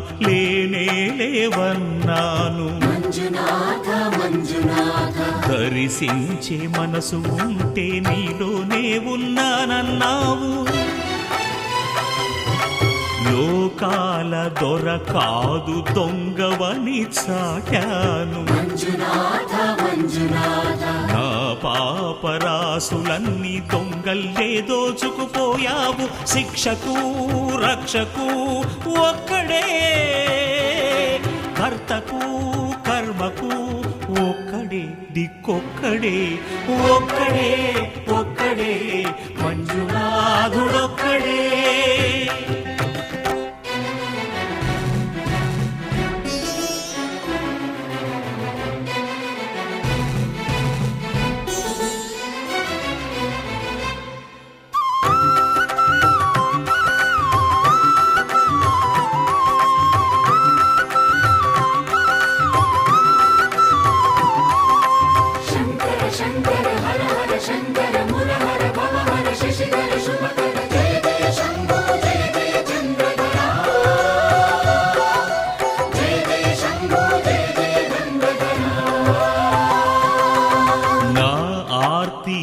లేనే లేవన్నాను. మంజునాథ మంజునాథ. దర్శించే మనసు ఉంటే నీలోనే ఉన్నానన్నావు. లోకాల దొర కాదు దొంగవని చాటాను. మంజునాథ మంజునాథ. పాపరాసులన్నీ దొంగల్లే దోచుకుపోయావు శిక్షకు రక్షకు ఒక్కడే. భర్తకు కర్మకు ఒక్కడే దిక్కొక్కడే ఒక్కడే.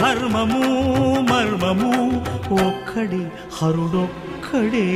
ధర్మము మర్మము ఒక్కడే హరుడొక్కడే.